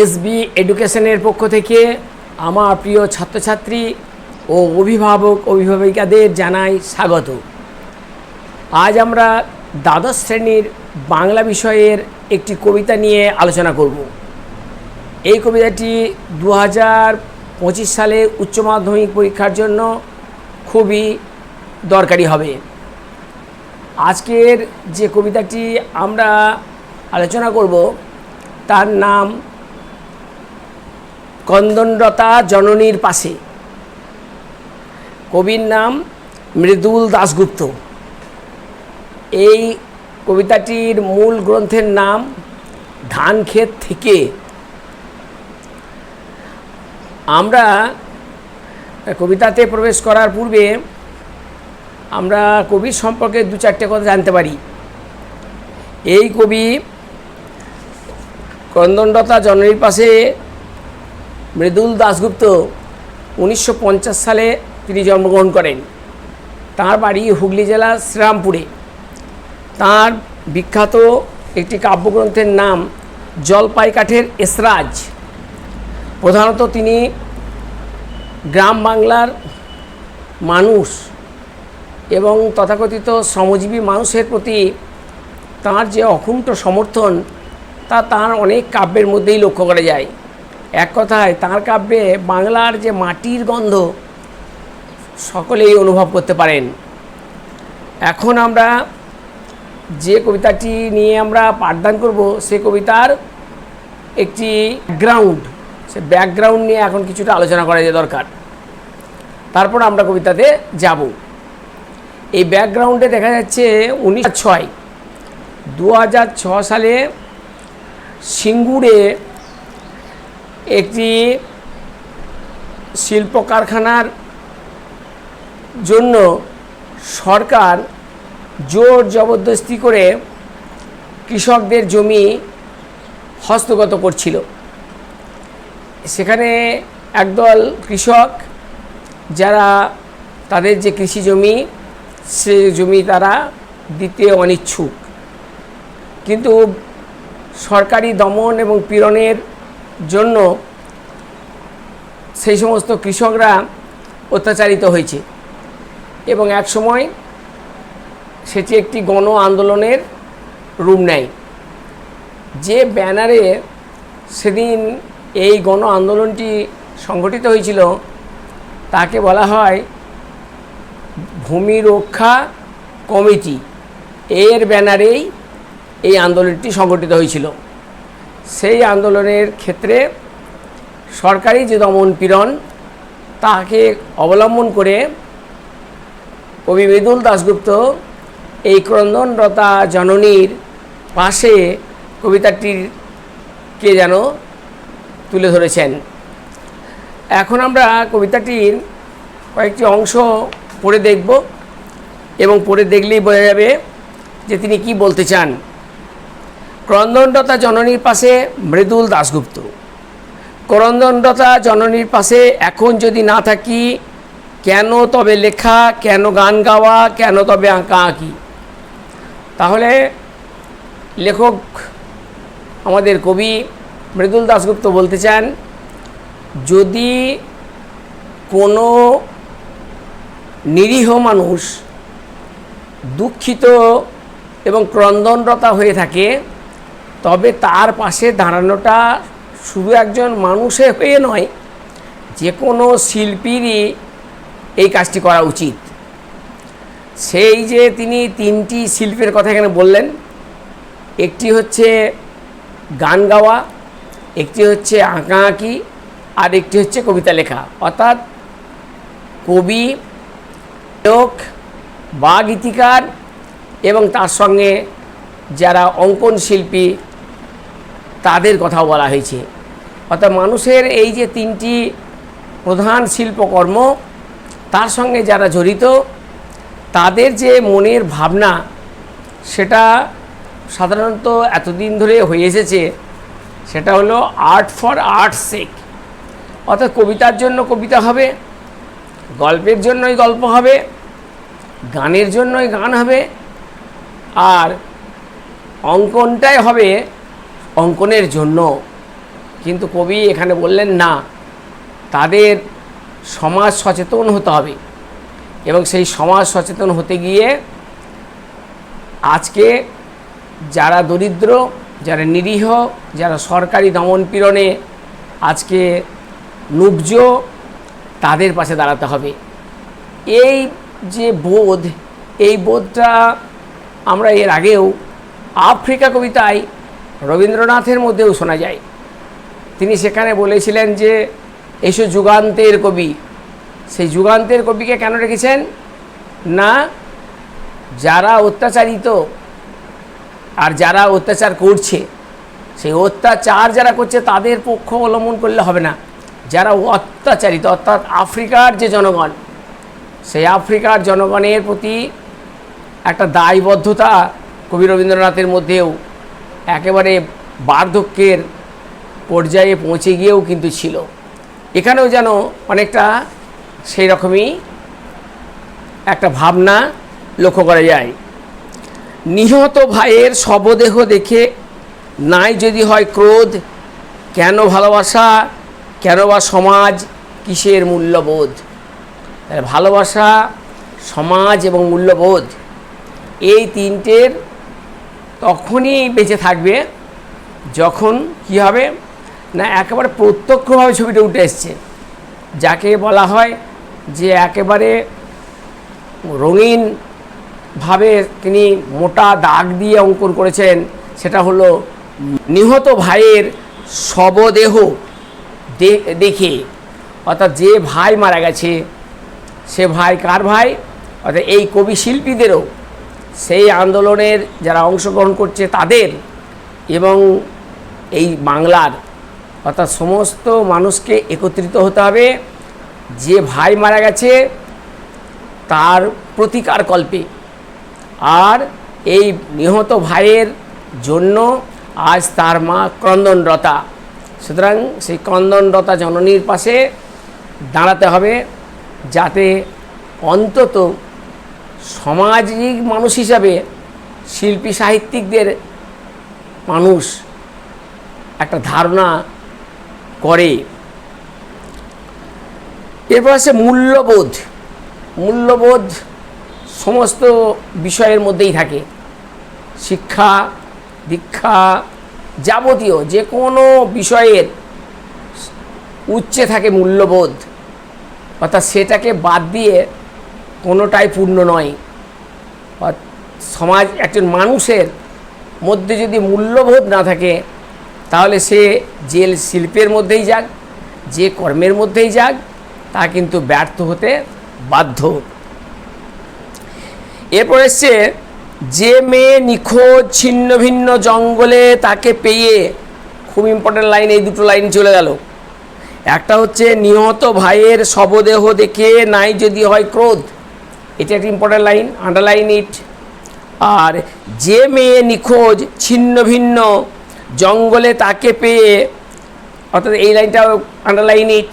SB এডুকেশনের পক্ষ থেকে আমার প্রিয় ছাত্রছাত্রী ও অভিভাবক, অভিভাবিকাদের জানাই স্বাগত। আজ আমরা দ্বাদশ শ্রেণির বাংলা বিষয়ের একটি কবিতা নিয়ে আলোচনা করব। এই কবিতাটি দু পঁচিশ সালে উচ্চ মাধ্যমিক পরীক্ষার জন্য খুবই দরকারি হবে। আজকের যে কবিতাটি আমরা আলোচনা করব, তার নাম কন্দনরতা জননীর পাশে। কবির নাম মৃদুল দাশগুপ্ত। এই কবিতাটির মূল গ্রন্থের নাম ধানক্ষেত থেকে। আমরা কবিতাতে প্রবেশ করার পূর্বে আমরা কবির সম্পর্কে দু চারটে কথা জানতে পারি। এই কবি ক্রন্দনরতা জননীর পাশে মৃদুল দাশগুপ্ত উনিশশো পঞ্চাশ সালে তিনি জন্মগ্রহণ করেন। তার বাড়ি হুগলি জেলার শ্রীরামপুরে। তার বিখ্যাত একটি কাব্যগ্রন্থের নাম জলপাই কাঠের এসরাজ। প্রধানত তিনি গ্রাম বাংলার মানুষ এবং তথাকথিত শ্রমজীবী মানুষের প্রতি তার যে অকুণ্ঠ সমর্থন, তা তার অনেক কাব্যের মধ্যেই লক্ষ্য করা যায়। এক কথায় তাঁর কাব্যে বাংলার যে মাটির গন্ধ, সকলেই অনুভব করতে পারেন। এখন আমরা যে কবিতাটি নিয়ে আমরা পাঠদান করব, সে কবিতার একটি গ্রাউন্ড সে ব্যাকগ্রাউন্ড নিয়ে এখন কিছুটা আলোচনা করা যে দরকার। তারপর আমরা কবিতাতে যাব। এই ব্যাকগ্রাউন্ডে দেখা যাচ্ছে উনিশ ছয়। দু সালে সিঙ্গুরে একটি শিল্প কারখানার জন্য সরকার জোর জবরদস্তি করে কৃষকদের জমি হস্তগত করছিল। সেখানে একদল কৃষক যারা তাদের যে কৃষি জমি, সে জমি তারা দিতে অনিচ্ছুক। কিন্তু সরকারি দমন এবং পীড়নের জন্য সেই সমস্ত কৃষকরা অত্যাচারিত হয়েছে। এবং এক সময় সেটি একটি গণ আন্দোলনের রূপ নেয়। যে ব্যানারে সেদিন এই গণ আন্দোলনটি সংগঠিত হয়েছিল, তাকে বলা হয় ভূমি রক্ষা কমিটি। এর ব্যানারেই এই আন্দোলনটি সংগঠিত হয়েছিল। সেই আন্দোলনের ক্ষেত্রে সরকারি যে দমন পীড়ন, তাকে অবলম্বন করে কবি মৃদুল দাশগুপ্ত এই ক্রন্দনরতা জননীর পাশে কবিতাটির কে যেন তুলে ধরেছেন। এখন আমরা কবিতাটির কয়েকটি অংশ পড়ে দেখব এবং পড়ে দেখলেই বোঝা যাবে যে তিনি কি বলতে চান। ক্রন্দনরতা জননীর পাশে মৃদুল দাশগুপ্ত। ক্রন্দনরতা জননীর পাশে এখন যদি না থাকি, কেন তবে লেখা, কেন গান গাওয়া, কেন তবে আঁকা আঁকি? তাহলে লেখক আমাদের কবি মৃদুল দাশগুপ্ত বলতে চান, যদি কোনো নিরীহ মানুষ দুঃখিত এবং ক্রন্দনরতা হয়ে থাকে তবে তার পাশে দাঁড়ানোটা শুধু একজন মানুষে হয়ে নয় যে কোনো শিল্পীরই এই কাজটি করা উচিত। সেই যে তিনি তিনটি শিল্পের কথা এখানে বললেন, একটি হচ্ছে গান গাওয়া, একটি হচ্ছে আঁকাআঁকি, আর একটি হচ্ছে কবিতা লেখা। অর্থাৎ কবি লোক বা গীতিকার এবং তার সঙ্গে যারা অঙ্কন শিল্পী তাদের কথাও বলা হয়েছে। অর্থাৎ মানুষের এই যে তিনটি প্রধান শিল্পকর্ম, তার সঙ্গে যারা জড়িত, তাদের যে মনের ভাবনা, সেটা সাধারণত এতদিন ধরে হয়ে এসেছে, সেটা হলো আর্ট ফর আর্ট সেক অর্থাৎ কবিতার জন্য কবিতা হবে, গল্পের জন্যই গল্প হবে, গানের জন্যই গান হবে, আর অঙ্কনটাই হবে অঙ্কনের জন্য। কিন্তু কবি এখানে বললেন, না, তাদের সমাজ সচেতন হতে হবে। এবং সেই সমাজ সচেতন হতে গিয়ে আজকে যারা দরিদ্র, যারা নিরীহ, যারা সরকারি দমন পীড়নে আজকে নুব্জ, তাদের পাশে দাঁড়াতে হবে। এই যে বোধ, এই বোধটা আমরা এর আগেও আফ্রিকা কবিতায় রবীন্দ্রনাথের মধ্যেও শোনা যায়। তিনি সেখানে বলেছিলেন যে, এসো যুগান্তের কবি। সেই যুগান্তের কবিকে কেন রেখেছেন? না, যারা অত্যাচারিত আর যারা অত্যাচার করছে, সেই অত্যাচার যারা করছে, তাদের পক্ষ অবলম্বন করলে হবে না। যারা অত্যাচারিত, অর্থাৎ আফ্রিকার যে জনগণ, সেই আফ্রিকার জনগণের প্রতি একটা দায়বদ্ধতা কবি রবীন্দ্রনাথের মধ্যেও একেবারে বার্ধক্যের পর্যায়ে পৌঁছে গিয়েও কিন্তু ছিল। এখানেও যেন অনেকটা সেই রকমই একটা ভাবনা লক্ষ্য করা যায়। নিহত ভাইয়ের শবদেহ দেখে নাই যদি হয় ক্রোধ, কেন ভালোবাসা, কেন বা সমাজ কিসের মূল্যবোধ? ভালোবাসা, সমাজ এবং মূল্যবোধ, এই তিনটের তখনই বেঁচে থাকবে, যখন কি হবে? না, একেবারে প্রত্যক্ষভাবে ছবিটা উঠে এসছে। যাকে বলা হয় যে একেবারে রঙিনভাবে তিনি মোটা দাগ দিয়ে অঙ্কন করেছেন, সেটা হলো নিহত ভাইয়ের শবদেহ দেখে। অর্থাৎ যে ভাই মারা গেছে, সে ভাই কার ভাই? অর্থাৎ এই কবি শিল্পীদেরও সেই আন্দোলনের যারা অংশগ্রহণ করছে তাদের এবং এই বাংলার অর্থাৎ সমস্ত মানুষকে একত্রিত হতে হবে। যে ভাই মারা গেছে, তার প্রতিকার কল্পে। আর এই নিহত ভাইয়ের জন্য আজ তার মা ক্রন্দনরতা। সুতরাং সেই ক্রন্দনরতা জননীর পাশে দাঁড়াতে হবে যাতে অন্তত সামাজিক মানুষ হিসাবে শিল্পী সাহিত্যিকদের মানুষ একটা ধারণা করে। এরপর আছে মূল্যবোধ। মূল্যবোধ সমস্ত বিষয়ের মধ্যেই থাকে। শিক্ষা, দীক্ষা যাবতীয় যে কোনো বিষয়ের উচ্চে থাকে মূল্যবোধ। অর্থাৎ সেটাকে বাদ দিয়ে কোনোটাই পূর্ণ নয়। সমাজ একজন মানুষের মধ্যে যদি মূল্যবোধ না থাকে, তাহলে সে যে শিল্পের মধ্যেই যাক, যে কর্মের মধ্যেই যাক, তা কিন্তু ব্যর্থ হতে বাধ্য। এরপর এসছে, যে মেয়ে নিখোঁজ ছিন্ন ভিন্ন জঙ্গলে তাকে পেয়ে খুব ইম্পর্টেন্ট লাইন এই দুটো লাইন চলে গেল। একটা হচ্ছে, নিহত ভাইয়ের শবদেহ দেখে নাই যদি হয় ক্রোধ। এটা একটা ইম্পর্টেন্ট লাইন আন্ডারলাইন ইট আর যে মেয়ে নিখোঁজ, ছিন্ন ভিন্ন, জঙ্গলে তাকে পেয়ে, অর্থাৎ এই লাইনটাও আন্ডারলাইন ইট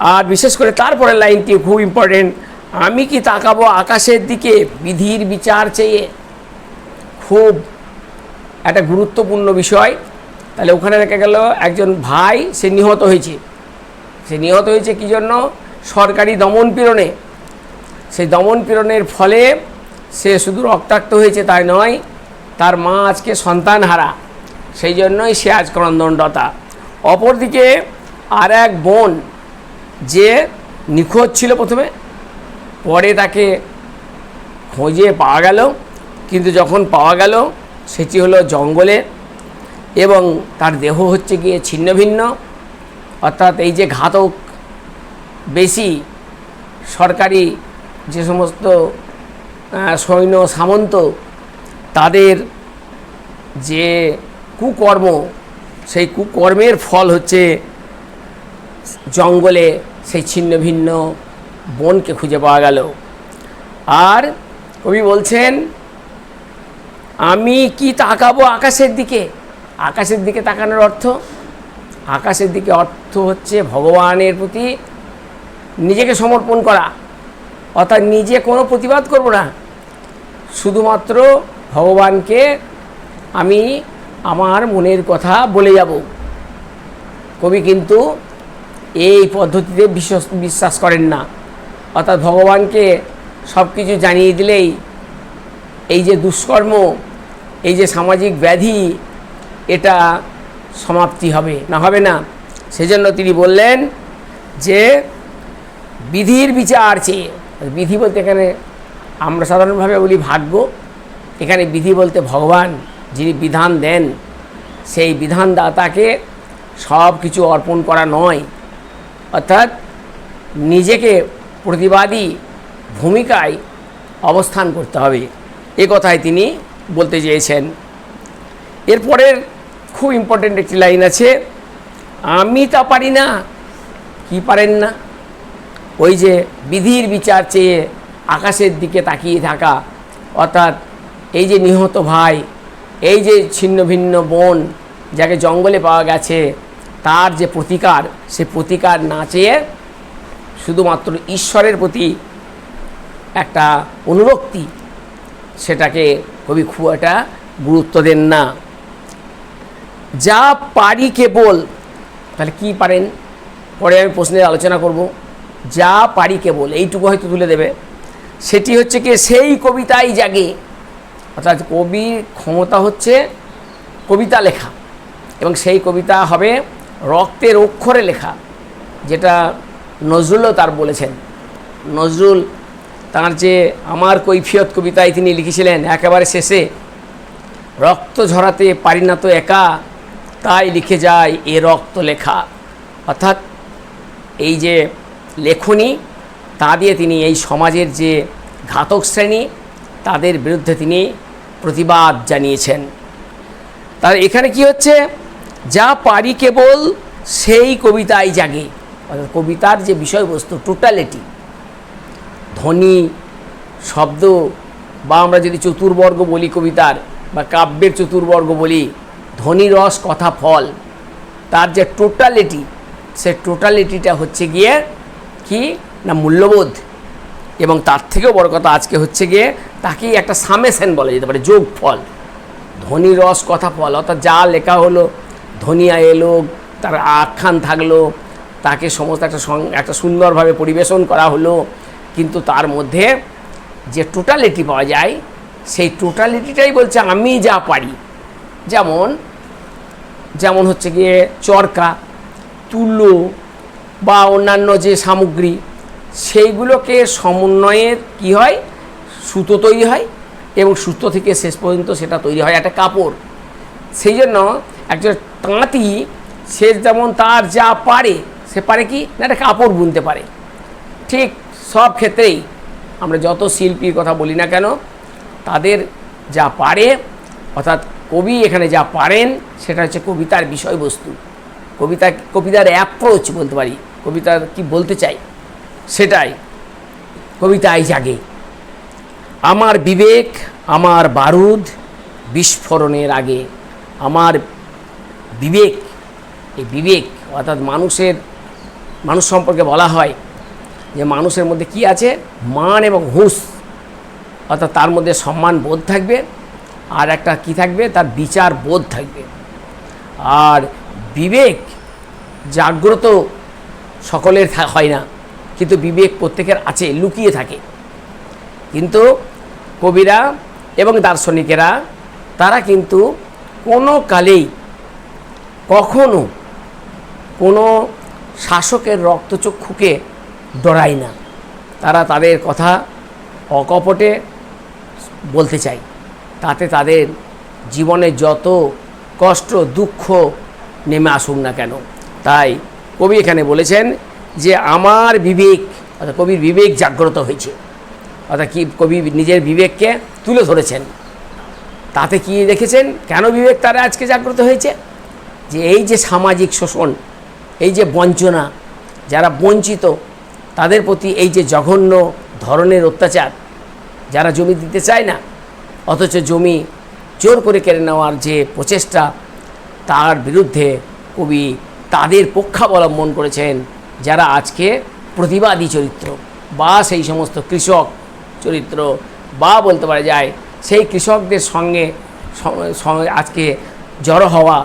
আর বিশেষ করে তারপরের লাইনটি খুব ইম্পর্টেন্ট আমি কি তাকাবো আকাশের দিকে? বিধির বিচার চেয়ে। খুব একটা গুরুত্বপূর্ণ বিষয়। তাহলে ওখানে দেখা গেল একজন ভাই, সে নিহত হয়েছে। সে নিহত হয়েছে কী জন্য? সরকারি দমন পীড়নে। সেই দমন পীড়নের ফলে সে শুধু রক্তাক্ত হয়েছে তাই নয়, তার মা আজকে সন্তান হারা সেই জন্যই সে আজ ক্রন্দনরতা অপরদিকে আর এক বোন যে নিখোঁজ ছিল প্রথমে, পরে তাকে খোঁজে পাওয়া গেল। কিন্তু যখন পাওয়া গেল, সেটি হলো জঙ্গলে এবং তার দেহ হচ্ছে গিয়ে ছিন্ন ভিন্ন। অর্থাৎ এই যে ঘাতক বেশি সরকারি যে সমস্ত সৈন্য সামন্ত, তাদের যে কুকর্ম, সেই কুকর্মের ফল হচ্ছে জঙ্গলে সেই ছিন্ন ভিন্ন বনকে খুঁজে পাওয়া গেল। আর কবি বলছেন, আমি কি তাকাবো আকাশের দিকে? আকাশের দিকে তাকানোর অর্থ, আকাশের দিকে অর্থ হচ্ছে ভগবানের প্রতি নিজেকে সমর্পণ করা। অর্থাৎ নিজে কোনো প্রতিবাদ করব না। শুধুমাত্র ভগবানকে আমি আমার মনের কথা বলে যাব। কবি কিন্তু এই পদ্ধতিতে বিশ্বাস বিশ্বাস করেন না। অর্থাৎ ভগবানকে সব কিছু জানিয়ে দিলেই এই যে দুষ্কর্ম, এই যে সামাজিক ব্যাধি, এটা সমাপ্তি হবে, না হবে না? সেজন্য তিনি বললেন যে, বিধির বিচার চেয়ে বিধি বলতে এখানে আমরা সাধারণভাবে বলি ভাগ্য। এখানে বিধি বলতে ভগবান, যিনি বিধান দেন, সেই বিধানদাতাকে সব কিছু অর্পণ করা নয়। অর্থাৎ নিজেকে প্রতিবাদী ভূমিকায় অবস্থান করতে হবে। এ কথাই তিনি বলতে চেয়েছেন। এরপরের খুব ইম্পর্ট্যান্ট একটি লাইন আছে, আমি তা পারি না, কি পারেন না? ওই যে বিধির বিচার চেয়ে আকাশের দিকে তাকিয়ে থাকা, অর্থাৎ এই যে নিহত ভাই, এই যে ছিন্ন ভিন্ন বোন যাকে জঙ্গলে পাওয়া গেছে, তার যে প্রতিকার, সে প্রতিকার না চেয়ে শুধুমাত্র ঈশ্বরের প্রতি একটা অনুরক্তি, সেটাকে কবি খুব একটা গুরুত্ব দেন না। যা পারি কেবল, তাহলে কি পারেন? পরে আমি প্রশ্নের আলোচনা করব। যা পারি কেবল, এইটুকু হয়তো তুলে দেবে। সেটি হচ্ছে কি, সেই কবিতাই জাগে। অর্থাৎ কবির ক্ষমতা হচ্ছে কবিতা লেখা। এবং সেই কবিতা হবে রক্তের অক্ষরে লেখা, যেটা নজরুলও তার বলেছেন। নজরুল তার যে আমার কৈফিয়ত কবিতায় তিনি লিখেছিলেন, একেবারে শেষে, রক্ত ঝরাতে পারি না তো একা, তাই লিখে যায় এ রক্ত লেখা। অর্থাৎ এই যে লেখনী, তা দিয়ে তিনি এই সমাজের যে ঘাতক শ্রেণি, তাদের বিরুদ্ধে তিনি প্রতিবাদ জানিয়েছেন। তার এখানে কি হচ্ছে? যা পারি কেবল সেই কবিতাই জাগে। অর্থাৎ কবিতার যে বিষয়বস্তু টোটালিটি ধ্বনি, শব্দ, বা আমরা যদি চতুর্বর্গ বলি কবিতার, বা কাব্যের চতুর্বর্গ বলি, ধ্বনি, রস, কথা, ফল, তার যে টোটালিটি সে টোটালিটিটা হচ্ছে গিয়ে কি? না, মূল্যবোধ। এবং তার থেকেও বড় কথা আজকে হচ্ছে গিয়ে তাকেই একটা সামেশন বলা যেতে পারে যোগ ফল ধ্বনি রস, কথা ফল। অর্থাৎ যা লেখা হলো, ধনিয়া এলো, তার আখ্যান থাকল, তাকে সমস্ত একটা একটা সুন্দরভাবে পরিবেশন করা হলো, কিন্তু তার মধ্যে যে টোটালিটি পাওয়া যায়, সেই টোটালিটিটাই বলছে, আমি যা পারি। যেমন যেমন হচ্ছে গিয়ে চরকা, তুলো বা অন্যান্য যে সামগ্রী, সেইগুলোকে সমন্বয়ের কি হয়? সুতো তৈরি হয় এবং সুতো থেকে শেষ পর্যন্ত সেটা তৈরি হয়, একটা কাপড়। সেই জন্য একজন তাঁতি, সে যেমন তার যা পারে, সে পারে কি? না, একটা কাপড় বুনতে পারে। ঠিক সব ক্ষেত্রেই আমরা যত শিল্পীর কথা বলি না কেন, তাদের যা পারে, অর্থাৎ কবি এখানে যা পারেন, সেটা হচ্ছে কবিতার বিষয়বস্তু। কবিতা, কবিতার অ্যাপ্রোচ বলতে পারি। কবিতার কি বলতে চাই? সেটাই। কবিতায় জাগে আমার বিবেক, আমার বারুদ বিস্ফোরণের আগে। আমার বিবেক, এই বিবেক অর্থাৎ মানুষের, মানুষ সম্পর্কে বলা হয় যে মানুষের মধ্যে কি আছে? মান এবং হুঁশ। অর্থাৎ তার মধ্যে সম্মান বোধ থাকবে আর একটা কি থাকবে? তার বিচার বোধ থাকবে। আর বিবেক জাগ্রত সকলের হয় না। কিন্তু বিবেক প্রত্যেকের আছে, লুকিয়ে থাকে। কিন্তু কবিরা এবং দার্শনিকেরা, তারা কিন্তু কোনো কালেই কখনো কোনো শাসকের রক্তচক্ষুকে ডরায় না। তারা তাদের কথা অকপটে বলতে চায়। তাতে তাদের জীবনে যত কষ্ট, দুঃখ নেমে আসুক না কেন। তাই কবি এখানে বলেছেন যে আমার বিবেক, অর্থাৎ কবির বিবেক জাগ্রত হয়েছে। অর্থাৎ কি কবি নিজের বিবেককে তুলে ধরেছেন। তাতে কি দেখেছেন? কেন বিবেক তারা আজকে জাগ্রত হয়েছে? যে এই যে সামাজিক শোষণ, এই যে বঞ্চনা, যারা বঞ্চিত, তাদের প্রতি এই যে জঘন্য ধরনের অত্যাচার, যারা জমি দিতে চায় না, অথচ জমি জোর করে কেড়ে নেওয়ার যে প্রচেষ্টা, তার বিরুদ্ধে কবি তাদের পক্ষাবলম্বন করেছেন যারা আজকে প্রতিবাদী চরিত্র বা সেই সমস্ত কৃষক চরিত্র বা বলতে পারা যায় সেই কৃষকদের সঙ্গে আজকে জড়ো হওয়া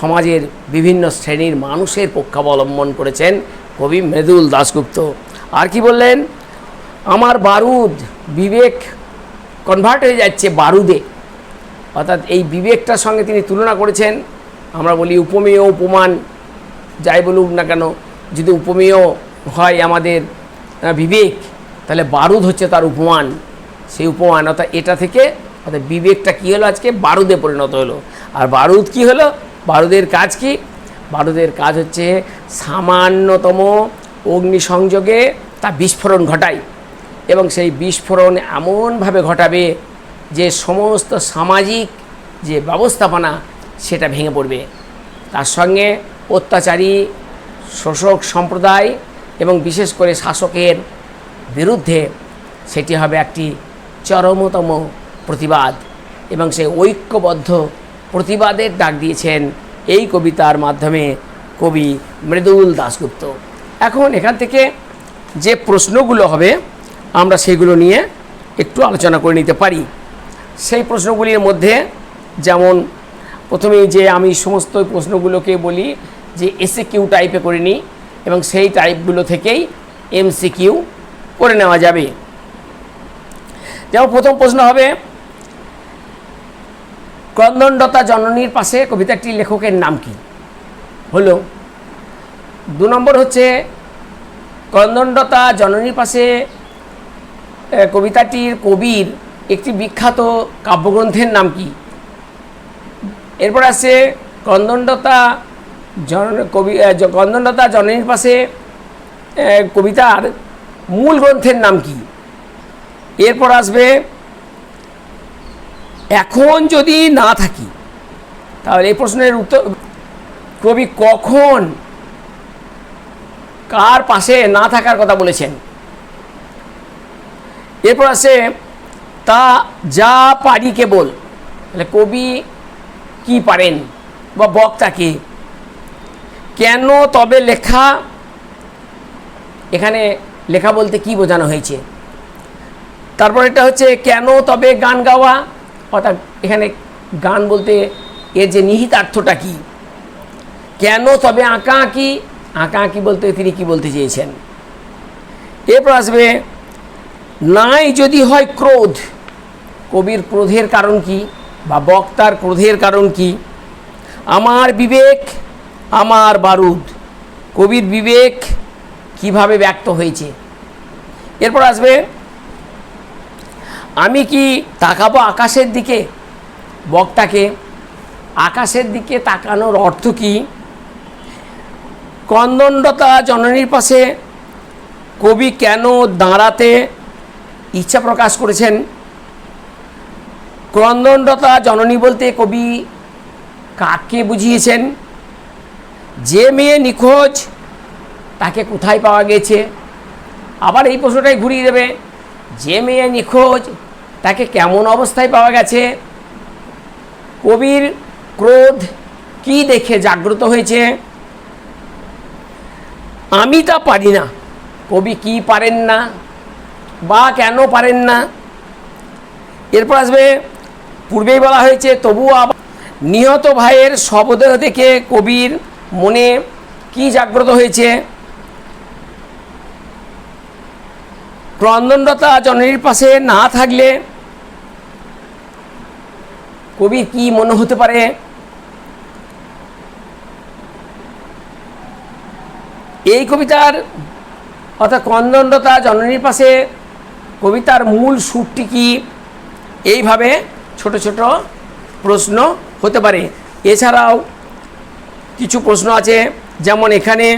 সমাজের বিভিন্ন শ্রেণির মানুষের পক্ষাবলম্বন করেছেন কবি মৃদুল দাশগুপ্ত। আর কি বললেন? আমার বারুদ বিবেক কনভার্ট হয়ে যাচ্ছে বারুদে। অর্থাৎ এই বিবেকটার সঙ্গে তিনি তুলনা করেছেন। আমরা বলি উপমেয়, উপমান যাই বলুক না কেন, যদি উপমেয় হয় আমাদের বিবেক, তাহলে বারুদ হচ্ছে তার উপমান। সেই উপমান, অর্থাৎ এটা থেকে, অর্থাৎ বিবেকটা কী হলো আজকে? বারুদে পরিণত হলো। আর বারুদ কি হলো? বারুদের কাজ কি? বারুদের কাজ হচ্ছে সামান্যতম অগ্নিসংযোগে তা বিস্ফোরণ ঘটায়। এবং সেই বিস্ফোরণ এমনভাবে ঘটাবে যে সমস্ত সামাজিক যে ব্যবস্থাপনা, সেটা ভেঙে পড়বে। তার সঙ্গে অত্যাচারী, শোষক সম্প্রদায় এবং বিশেষ করে শাসকের বিরুদ্ধে সেটি হবে একটি চরমতম প্রতিবাদ এবং সেই ঐক্যবদ্ধ প্রতিবাদের ডাক দিয়েছেন এই কবিতার মাধ্যমে কবি মৃদুল দাশগুপ্ত। এখন এখান থেকে যে প্রশ্নগুলো হবে, আমরা সেগুলো নিয়ে একটু আলোচনা করে নিতে পারি। সেই প্রশ্নগুলির মধ্যে যেমন প্রথমেই যে আমি সমস্ত প্রশ্নগুলোকে বলি যে এসে কিউ টাইপে করে নিই এবং সেই টাইপগুলো থেকেই এমসি কিউ করে নেওয়া যাবে। যেমন প্রথম প্রশ্ন হবে ক্রন্দনদতা জননীর পাশে কবিতাটির লেখকের নাম কি? হলো, দু নম্বর হচ্ছে ক্রন্দনদতা জননীর পাশে কবিতাটির কবির একটি বিখ্যাত কাব্যগ্রন্থের নাম কি? এরপর আছে কন্দনলতা জন কবি জ- জননীর পাশে কবিতার মূল গ্রন্থের নাম কি? এরপর আসবে, এখন যদি না থাকি, তাহলে এই প্রশ্নের উত্তর, কবি কখন কার পাশে না থাকার কথা বলেছেন? এরপর আছে তা যা পারি কেবল, তাহলে কবি কি পারেন? বা বক্তা কে? কেন তবে লেখা? এখানে লেখা বলতে কি বোঝানো হয়েছে? তারপর এটা হচ্ছে কেন তবে গান গাওয়া? অর্থাৎ এখানে গান বলতে এর যে নিহিতার্থটা কি? কেন তবে আঁকা আঁকি? আঁকা আঁকি বলতে তিনি কি বলতে চেয়েছেন? এরপর আসবে, নাই যদি হয় ক্রোধ, কবির ক্রোধের কারণ কি বা বক্তার ক্রোধের কারণ কি? আমার বিবেক আমার বারুদ। কবির বিবেক কীভাবে ব্যক্ত হয়েছে? এরপর আসবে, আমি কি তাকাবো আকাশের দিকে? বক্তাকে, আকাশের দিকে তাকানোর অর্থ কি? কন্দণ্ডতা জননীর পাশে কবি কেন দাঁড়াতে ইচ্ছা প্রকাশ করেছেন? ক্রন্দনরতা জননী বলতে কবি কাকে বুঝিয়েছেন? যে মেয়ে নিখোঁজ, তাকে কোথায় পাওয়া গেছে? আবার এই প্রশ্নটাই ঘুরিয়ে দেবে, যে মেয়ে নিখোঁজ, তাকে কেমন অবস্থায় পাওয়া গেছে? কবির ক্রোধ কি দেখে জাগ্রত হয়েছে? আমি তা পারি না, কবি কি পারেন না বা কেন পারেন না? এরপর আসবে, পূর্বেই বলা হয়েছে, তবুও আবার নিহত ভাইয়ের শবদেহ থেকে কবির মনে কি জাগ্রত হয়েছে? ক্রন্দনরতা জননীর পাশে না থাকলে কবির কি মনে হতে পারে? এই কবিতার, অর্থাৎ ক্রন্দনরতা জননীর পাশে কবিতার মূল সুরটি কি? এইভাবে ছোট ছোট প্রশ্ন হতে পারে। এছাড়াও কিছু প্রশ্ন আছে, যেমন এখানে,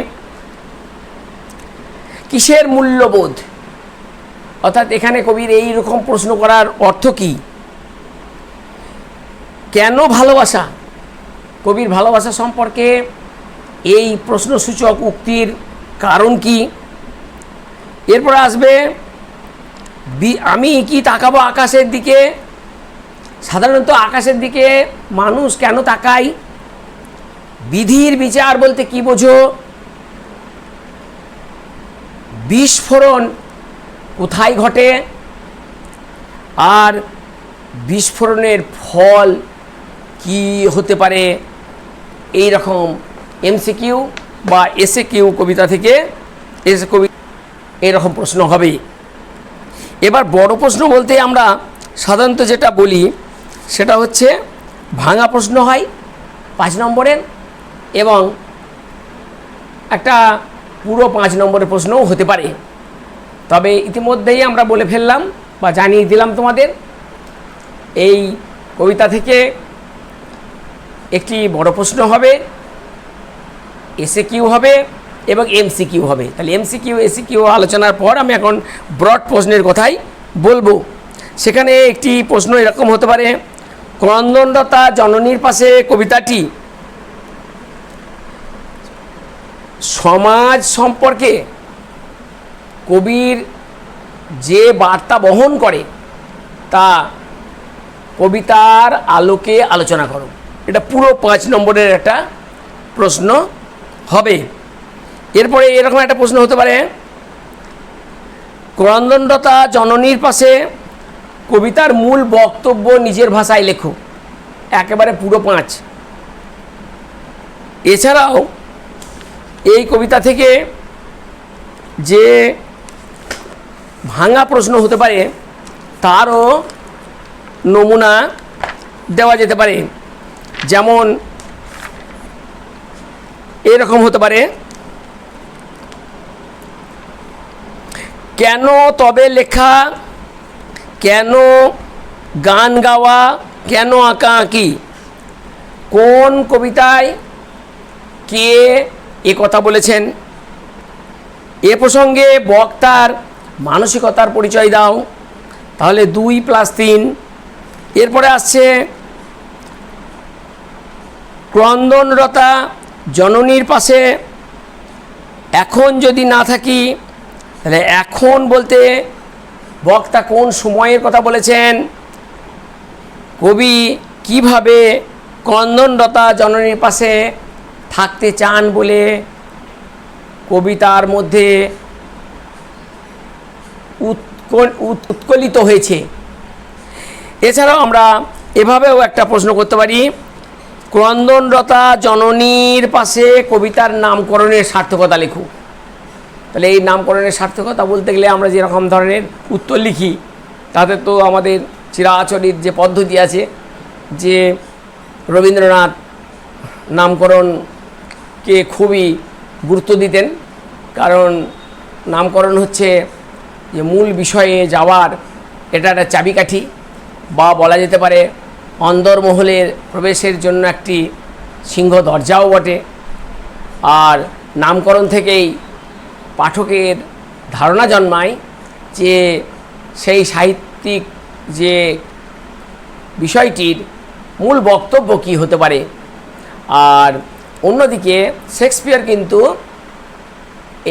কিসের মূল্যবোধ? অর্থাৎ এখানে কবির এই রকম প্রশ্ন করার অর্থ কি? কেন ভালোবাসা? কবির ভালোবাসা সম্পর্কে এই প্রশ্নসূচক উক্তির কারণ কি? এরপর আসবে আমি কি তাকাবো আকাশের দিকে? সাধারণত আকাশের দিকে মানুষ কেন তাকায়? বিধির বিচার বলতে কি বোঝো? বিস্ফোরণ কোথায় ঘটে? আর বিস্ফোরণের ফল কি হতে পারে? এই রকম এমসিকিউ বা এসে কিউ কবিতা থেকে এসে কবি এরকম প্রশ্ন হবে। এবার বড় প্রশ্ন বলতে আমরা সাধারণত যেটা বলি, সেটা হচ্ছে, ভাঙা প্রশ্ন হয়, পাঁচ নম্বরের এবং একটা পুরো পাঁচ নম্বরের প্রশ্নও হতে পারে। তবে ইতিমধ্যেই আমরা বলে ফেললাম বা জানিয়ে দিলাম তোমাদের, এই কবিতা থেকে একটি বড় প্রশ্ন হবে এসে কিউ হবে এবং এমসি কিউ হবে। তাহলে এমসি কিউ এসি কিউ আলোচনার পর আমি এখন ব্রড প্রশ্নের কথাই বলব। সেখানে একটি প্রশ্ন এরকম হতে পারে ক্রন্দনরতা জননীর পাশে কবিতাটি সমাজ সম্পর্কে কবির যে বার্তা বহন করে, তা কবিতার আলোকে আলোচনা করো। এটা পুরো পাঁচ নম্বরের একটা প্রশ্ন হবে। এরপরে এরকম একটা প্রশ্ন হতে পারে, ক্রন্দনরতা জননীর পাশে কবিতার মূল বক্তব্য নিজের ভাষায় লেখো। একেবারে পুরো পাঁচ। এছাড়াও এই কবিতা থেকে যে ভাঙা প্রশ্ন হতে পারে, তারও নমুনা দেওয়া যেতে পারে। যেমন, এরকম হতে পারে, কেন তবে লেখা, কেন গান গাওয়া, কেন আঁকা আঁকি? কোন কবিতায় কে এ কথা বলেছেন। এ প্রসঙ্গে বক্তার মানসিকতার পরিচয় দাও। তাহলে দুই প্লাস তিন। এরপরে আসছে ক্রন্দনরতা জননীর পাশে। এখন যদি না থাকি, তাহলে এখন বলতে বক্তা কোন সময়ের কথা বলেছেন? কবি কীভাবে ক্রন্দনরতা জননীর পাশে থাকতে চান বলে কবিতার মধ্যে উৎকল উৎকলিত হয়েছে। এছাড়াও আমরা এভাবেও একটা প্রশ্ন করতে পারি, ক্রন্দনরতা জননীর পাশে কবিতার নামকরণের সার্থকতা লেখু। তাহলে এই নামকরণের সার্থকতা বলতে গেলে আমরা যেরকম ধরনের উত্তর লিখি, তাতে তো আমাদের চিরাচরিত যে পদ্ধতি আছে যে রবীন্দ্রনাথ নামকরণকে খুবই গুরুত্ব দিতেন। কারণ নামকরণ হচ্ছে যে মূল বিষয়ে যাওয়ার এটা একটা চাবিকাঠি বা বলা যেতে পারে অন্দরমহলের প্রবেশের জন্য একটি সিংহ দরজাও বটে। আর নামকরণ থেকেই পাঠকের ধারণা জন্মায় যে সেই সাহিত্যিক যে বিষয়টির মূল বক্তব্য কী হতে পারে। আর অন্যদিকে শেক্সপিয়ার কিন্তু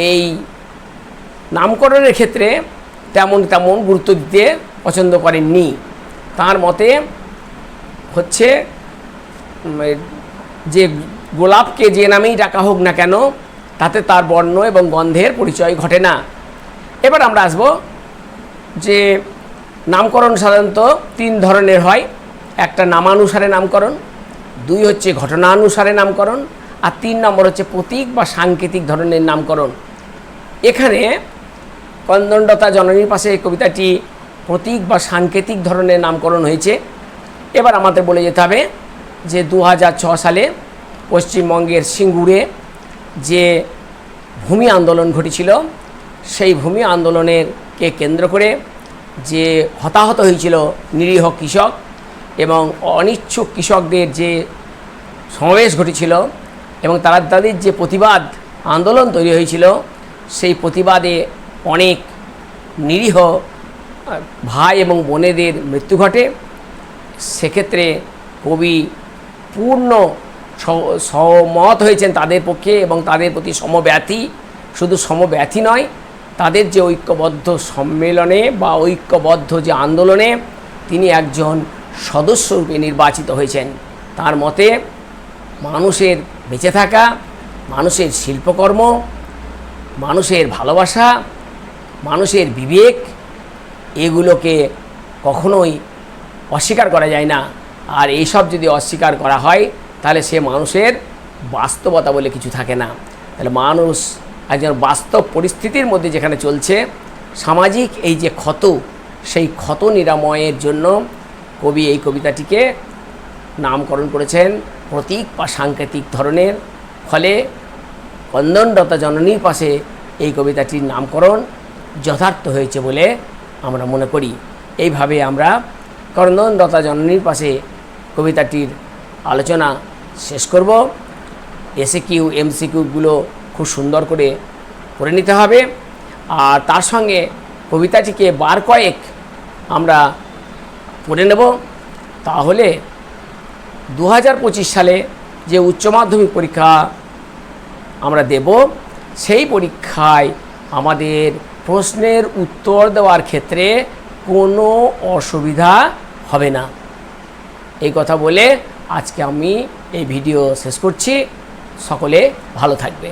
এই নামকরণের ক্ষেত্রে তেমন তেমন গুরুত্ব দিতে পছন্দ করেননি। তার মতে হচ্ছে যে গোলাপকে যে নামেই ডাকা হোক না কেন, তাতে তার বর্ণ এবং গন্ধের পরিচয় ঘটে না। এবার আমরা আসব যে নামকরণ সাধারণত তিন ধরনের হয়। একটা নামানুসারে নামকরণ, দুই হচ্ছে ঘটনানুসারে নামকরণ আর তিন নম্বর হচ্ছে প্রতীক বা সাংকেতিক ধরনের নামকরণ। এখানে কন্দণ্ডতা জননীর পাশে এই কবিতাটি প্রতীক বা সাংকেতিক ধরনের নামকরণ হয়েছে। এবার আমাদের বলে যেতে হবে যে দু সালে পশ্চিমবঙ্গের সিঙ্গুরে যে ভূমি আন্দোলন ঘটেছিল, সেই ভূমি আন্দোলনের কে কেন্দ্র করে যে হতাহত হয়েছিল নিরীহ কৃষক এবং অনিচ্ছুক কৃষকদের যে সমাবেশ ঘটেছিল এবং তারা তাদের যে প্রতিবাদ আন্দোলন তৈরি হয়েছিল, সেই প্রতিবাদে অনেক নিরীহ ভাই এবং বোনেদের মৃত্যু ঘটে। সেক্ষেত্রে কবি পূর্ণ সহমত হয়েছেন তাদের পক্ষে এবং তাদের প্রতি সমব্যথী, শুধু সমব্যথী নয়, তাদের যে ঐক্যবদ্ধ সম্মেলনে বা ঐক্যবদ্ধ যে আন্দোলনে তিনি একজন সদস্যরূপে নির্বাচিত হয়েছেন। তার মতে, মানুষের বেঁচে থাকা, মানুষের শিল্পকর্ম, মানুষের ভালোবাসা, মানুষের বিবেক, এগুলোকে কখনোই অস্বীকার করা যায় না। আর এইসব যদি অস্বীকার করা হয়, তাহলে সে মানুষের বাস্তবতা বলে কিছু থাকে না। তাহলে মানুষ একজন বাস্তব পরিস্থিতির মধ্যে যেখানে চলছে, সামাজিক এই যে ক্ষত, সেই ক্ষত নিরাময়ের জন্য কবি এই কবিতাটিকে নামকরণ করেছেন প্রতীক বা সাংকেতিক ধরনের। ফলে কন্দনরতা জননীর পাশে এই কবিতাটির নামকরণ যথার্থ হয়েছে বলে আমরা মনে করি। এইভাবে আমরা কন্দনরতা জননীর পাশে কবিতাটির আলোচনা শেষ করব। এসে কিউ এমসিকিউগুলো খুব সুন্দর করে করে নিতে হবে। আর তার সঙ্গে কবিতাটিকে বার কয়েক আমরা পড়ে নেব। তাহলে দু হাজার পঁচিশ সালে যে উচ্চ মাধ্যমিক পরীক্ষা আমরা দেব, সেই পরীক্ষায় আমাদের প্রশ্নের উত্তর দেওয়ার ক্ষেত্রে কোনো অসুবিধা হবে না। এই কথা বলে আজকে আমি এই ভিডিও শেষ করছি। সকলে ভালো থাকবে।